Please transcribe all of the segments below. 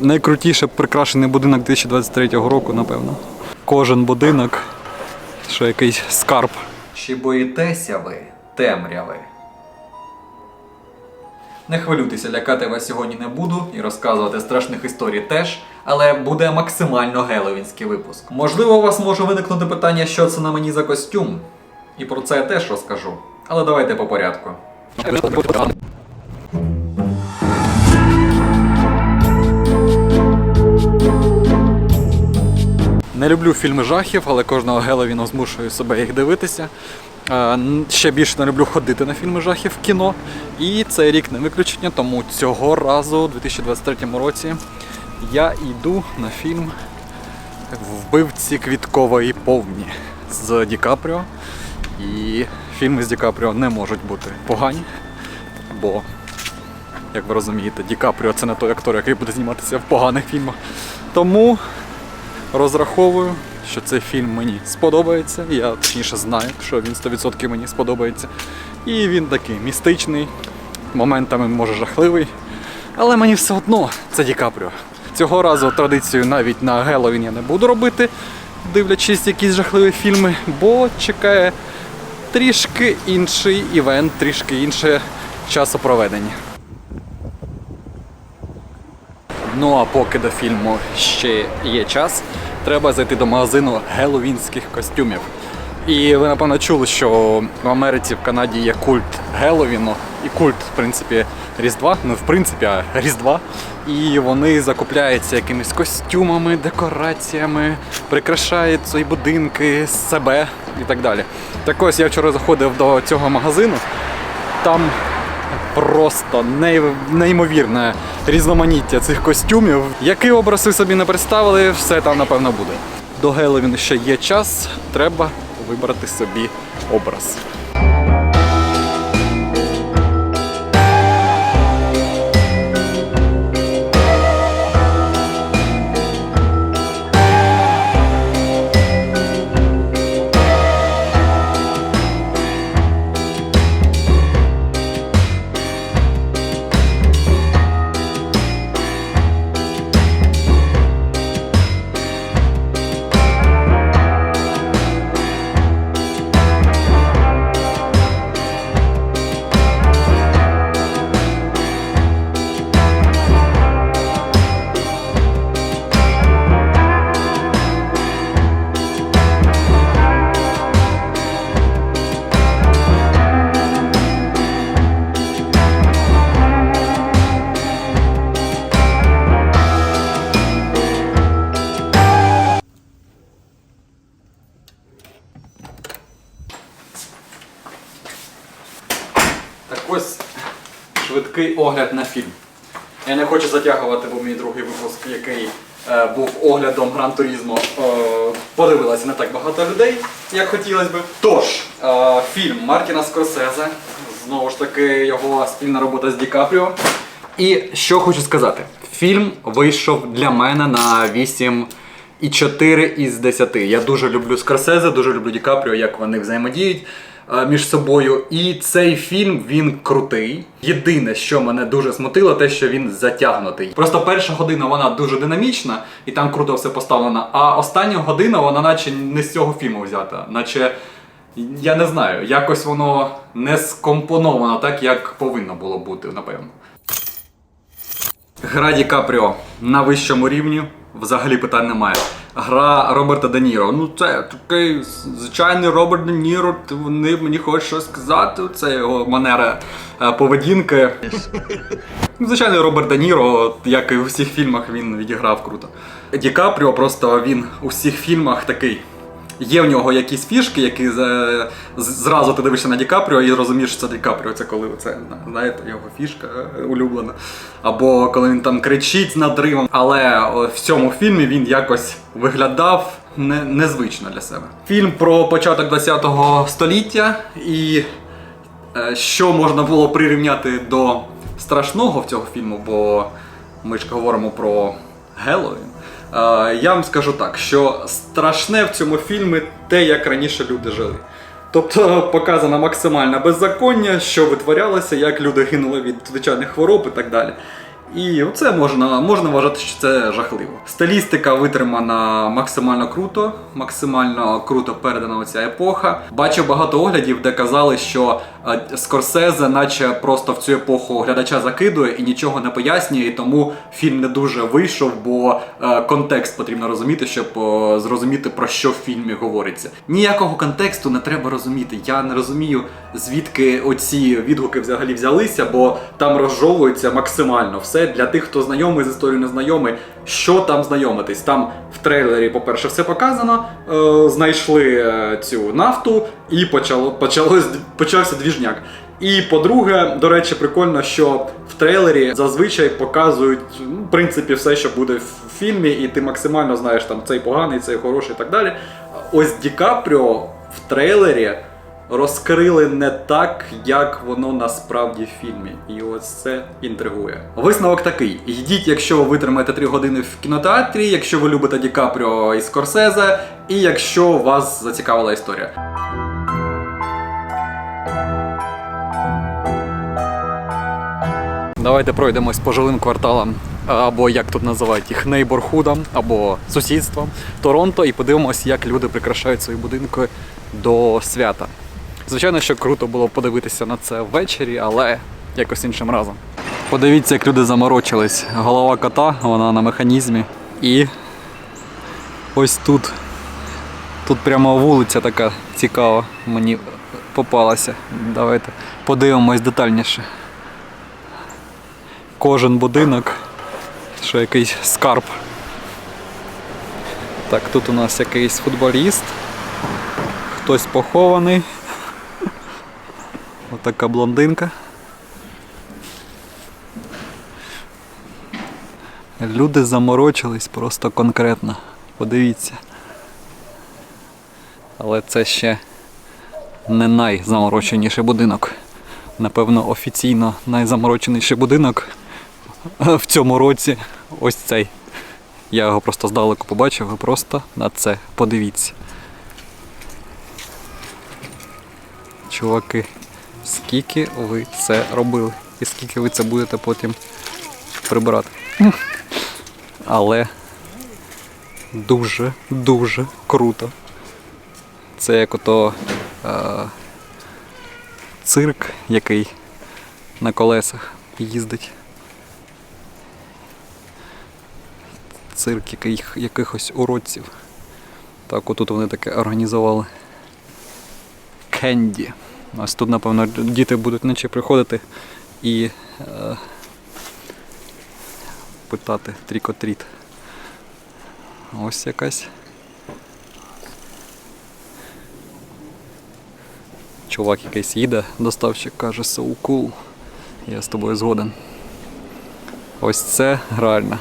найкрутіше прикрашений будинок 2023 року, напевно. Кожен будинок, що якийсь скарб. Чи боїтеся ви темряви? Не хвилюйтеся, лякати вас сьогодні не буду і розказувати страшних історій теж, але буде максимально геловінський випуск. Можливо, у вас може виникнути питання, що це на мені за костюм. І про це я теж розкажу. Але давайте по порядку. Не люблю фільми жахів, але кожного Геловіна змушую себе їх дивитися. Е, Ще більше не люблю ходити на фільми жахів в кіно. І цей рік не виключення, тому цього разу, у 2023 році, я йду на фільм Вбивці квіткової повні з Ді Капріо. І фільми з Ді Капріо не можуть бути погані, бо, як ви розумієте, Ді Капріо це не той актор, який буде зніматися в поганих фільмах. Тому розраховую, що цей фільм мені сподобається. Я точніше знаю, що він 100% мені сподобається. І він такий містичний, моментами може жахливий. Але мені все одно це Ді Капріо. Цього разу традицію навіть на Геловін я не буду робити, дивлячись якісь жахливі фільми, бо чекає трішки інший івент, трішки інше часопроведення. Ну а поки до фільму ще є час, треба зайти до магазину геловінських костюмів. І ви напевно чули, що в Америці, в Канаді є культ Геловіну і культ, в принципі, Різдва. Ну, в принципі, а Різдва. І вони закупляються якимись костюмами, декораціями, прикрашають свої будинки, себе і так далі. Так ось я вчора заходив до цього магазину. Там просто неймовірне різноманіття цих костюмів. Який образ ви собі не представили, все там напевно буде. До Геловін ще є час, треба вибрати собі образ. Швидкий огляд на фільм. Я не хочу затягувати, бо мій другий випуск, який е, був оглядом Гран Турізмо, е, подивилося не так багато людей, як хотілося би. Тож, е, фільм Мартіна Скорсезе, знову ж таки, його спільна робота з Ді Капріо. І що хочу сказати, фільм вийшов для мене на 8 і 4 із 10. Я дуже люблю Скорсезе, дуже люблю Ді Капріо, як вони взаємодіють між собою. І цей фільм він крутий. Єдине, що мене дуже смутило, те, що він затягнутий. Просто перша година вона дуже динамічна, і там круто все поставлено. А остання година вона, наче не з цього фільму взята, наче. Я не знаю, якось воно не скомпоновано так, як повинно було бути, напевно. Гра Ді Капріо на вищому рівні взагалі питань немає. Гра Роберта Де Ніро. Ну це такий звичайний Роберт Де Ніро. Вони мені хочуть щось сказати. Це його манера е, поведінки. Ну, Звичайний Роберт Де Ніро, як і у всіх фільмах, він відіграв круто. Ді Капріо просто він у всіх фільмах такий. Є в нього якісь фішки, які зразу ти дивишся на Ді Капріо і розумієш, що це Ді Капріо. Це коли це знаєте, його фішка е, улюблена. Або коли він там кричить з надривом. Але в цьому фільмі він якось виглядав не, незвично для себе. Фільм про початок 20-го століття і Е, Що можна було прирівняти до страшного в цього фільму, бо ми ж говоримо про Геловін. Е, Я вам скажу так, що страшне в цьому фільмі те, як раніше люди жили. Тобто показано максимальне беззаконня, що витворялося, як люди гинули від звичайних хвороб і так далі. І це можна, можна вважати, що це жахливо. Стилістика витримана максимально круто, максимально круто передана ця епоха. Бачив багато оглядів, де казали, що е, Скорсезе, наче просто в цю епоху глядача закидує і нічого не пояснює, і тому фільм не дуже вийшов, бо е, контекст потрібно розуміти, щоб е, зрозуміти про що в фільмі говориться. Ніякого контексту не треба розуміти. Я не розумію, звідки оці відгуки взагалі взялися, бо там розжовується максимально все для тих, хто знайомий з історією, не знайомий. Що там знайомитись? Там в трейлері, по-перше, все показано. Е, знайшли е, цю нафту і почало, почалось, почався двіжняк. І по-друге, до речі, прикольно, що в трейлері зазвичай показують ну, в принципі все, що буде в фільмі, і ти максимально знаєш там цей поганий, цей хороший і так далі. Ось Ді Капріо в трейлері розкрили не так, як воно насправді в фільмі. І ось це інтригує. Висновок такий: йдіть, якщо ви витримаєте 3 години в кінотеатрі, якщо ви любите Ді Капріо і Скорсезе, і якщо вас зацікавила історія. Давайте пройдемось по жилим кварталам, або як тут називають їх нейборхудам, або сусідствам Торонто, і подивимось, як люди прикрашають свої будинки до свята. Звичайно, що круто було подивитися на це ввечері, але якось іншим разом. Подивіться, як люди заморочились. Голова кота, вона на механізмі. І ось тут. Тут прямо вулиця така цікава мені попалася. Давайте подивимось детальніше кожен будинок, що якийсь скарб. Так, тут у нас якийсь футболіст, хтось похований. Отака блондинка. Люди заморочились просто конкретно. Подивіться. Але це ще не найзамороченіший будинок. Напевно, офіційно найзамороченіший будинок в цьому році ось цей. Я його просто здалеку побачив, ви просто на це подивіться. Чуваки, скільки ви це робили? І скільки ви це будете потім прибирати? Але дуже-дуже круто. Це як ото е, цирк, який на колесах їздить. Цирк яких, якихось уродців. Так, отут вони таке організували. Кенді. Ось тут, напевно, діти будуть вночі приходити і е, питати трікотріт. Ось якась. Чувак якийсь їде, доставщик каже so cool. Я з тобою згоден. Ось це реально.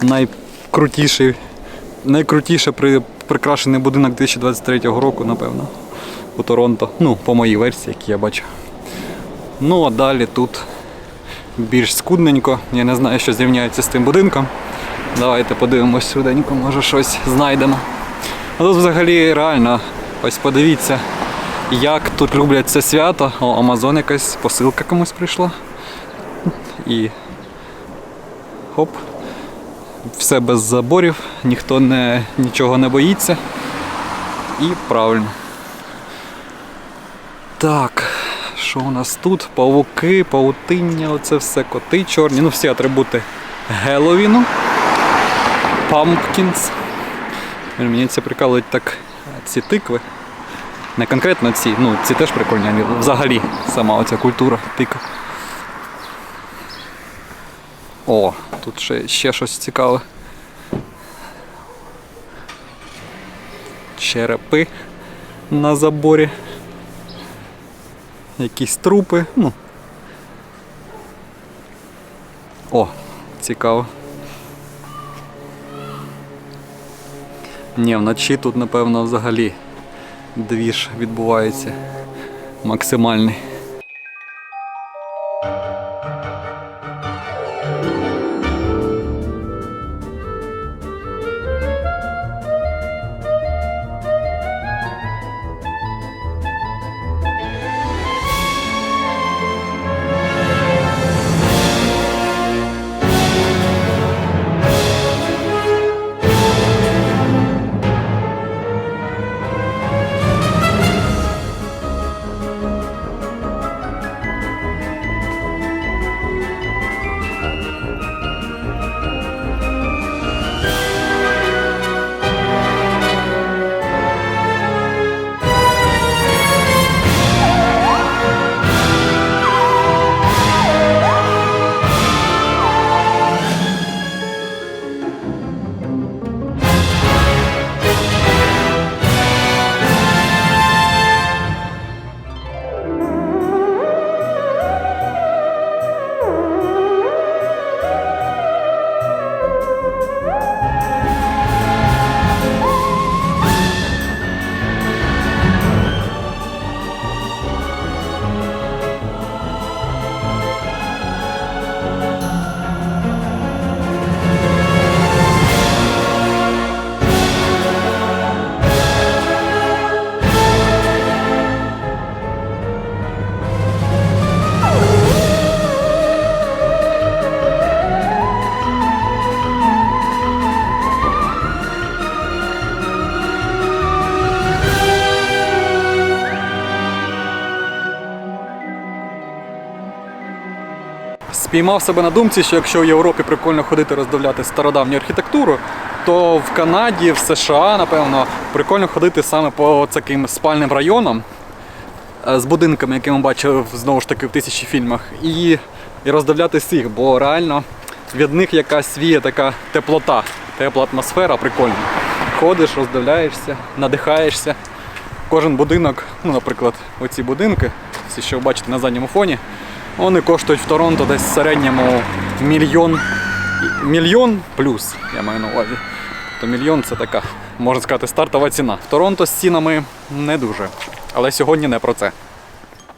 Найкрутіший, найкрутіше при, прикрашений будинок 2023 року, напевно, у Торонто. Ну, по моїй версії, які я бачу. Ну а далі тут більш скудненько. Я не знаю, що зрівняється з тим будинком. Давайте подивимось швиденько, може щось знайдемо. А тут взагалі реально, ось подивіться, як тут люблять це свято. О, Амазон якась посилка комусь прийшла. І хоп. Все без заборів, ніхто не, нічого не боїться. І правильно. Так, що у нас тут? Павуки, павутиння, оце все коти чорні. Ну, всі атрибути Геловіну. Pumpkins. Мені це прикалують так ці тикви. Не конкретно ці, ну ці теж прикольні, а взагалі сама оця культура тикв. О, тут ще, ще щось цікаве. Черепи на заборі. Якісь трупи. Ну. О, цікаво. Ні, вночі тут, напевно, взагалі двіж відбувається максимальний. Спіймав себе на думці, що якщо в Європі прикольно ходити роздивляти стародавню архітектуру, то в Канаді, в США, напевно, прикольно ходити саме по таким спальним районам е, з будинками, які ми бачили знову ж таки в тисячі фільмах, і, і роздивлятися їх, бо реально від них якась віє така теплота, тепла атмосфера, прикольна. Ходиш, роздивляєшся, надихаєшся. Кожен будинок, ну, наприклад, оці будинки, всі, що ви бачите на задньому фоні, вони коштують в Торонто десь в середньому мільйон, мільйон плюс, я маю на увазі. То мільйон це така, можна сказати, стартова ціна. В Торонто з цінами не дуже. Але сьогодні не про це.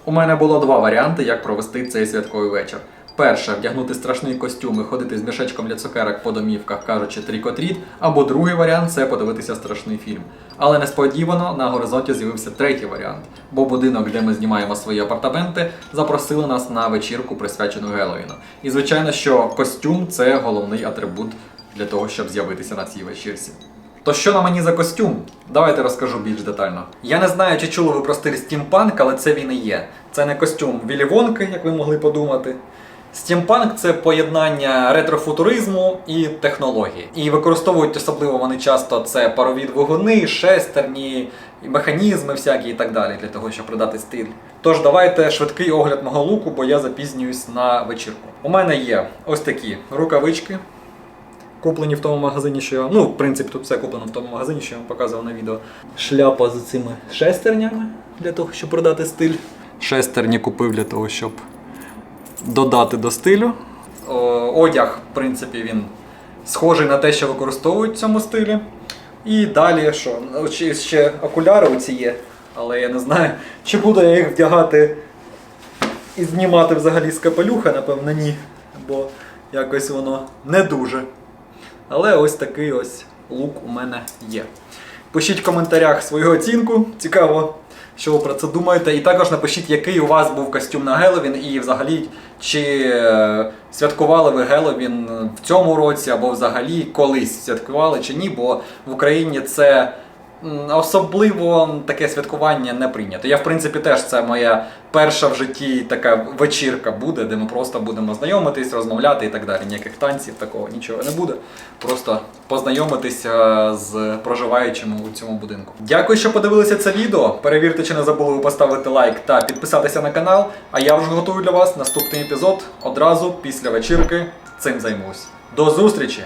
У мене було два варіанти, як провести цей святковий вечір. Перше вдягнути страшний костюм і ходити з мішечком для цукерок по домівках, кажучи трікотріт, або другий варіант це подивитися страшний фільм. Але несподівано на горизонті з'явився третій варіант, бо будинок, де ми знімаємо свої апартаменти, запросили нас на вечірку, присвячену Геловіну. І звичайно, що костюм це головний атрибут для того, щоб з'явитися на цій вечірці. То що на мені за костюм? Давайте розкажу більш детально. Я не знаю, чи чули ви про стиль стімпанк, але це він і є. Це не костюм Віллі Вонки, як ви могли подумати. Стімпанк це поєднання ретрофутуризму і технології. І використовують особливо вони часто це парові двигуни, шестерні, механізми всякі і так далі, для того, щоб придати стиль. Тож давайте швидкий огляд мого луку, бо я запізнююсь на вечірку. У мене є ось такі рукавички, куплені в тому магазині, що я. Ну, в принципі, тут все куплено в тому магазині, що я вам показував на відео. Шляпа з цими шестернями для того, щоб продати стиль. Шестерні купив для того, щоб додати до стилю. Одяг, в принципі, він схожий на те, що використовують в цьому стилі. І далі що? Ну, чи ще окуляри оці є, але я не знаю, чи буду я їх вдягати і знімати взагалі з капелюха, напевно, ні. Бо якось воно не дуже. Але ось такий ось лук у мене є. Пишіть в коментарях свою оцінку, цікаво, що ви про це думаєте. І також напишіть, який у вас був костюм на Геловін, і взагалі, чи е, святкували ви Геловін в цьому році, або взагалі колись святкували чи ні, бо в Україні це особливо таке святкування не прийнято. Я, в принципі, теж це моя перша в житті така вечірка буде, де ми просто будемо знайомитись, розмовляти і так далі. Ніяких танців, такого нічого не буде. Просто познайомитися з проживаючими у цьому будинку. Дякую, що подивилися це відео. Перевірте, чи не забули ви поставити лайк та підписатися на канал. А я вже готую для вас наступний епізод одразу після вечірки. Цим займусь. До зустрічі!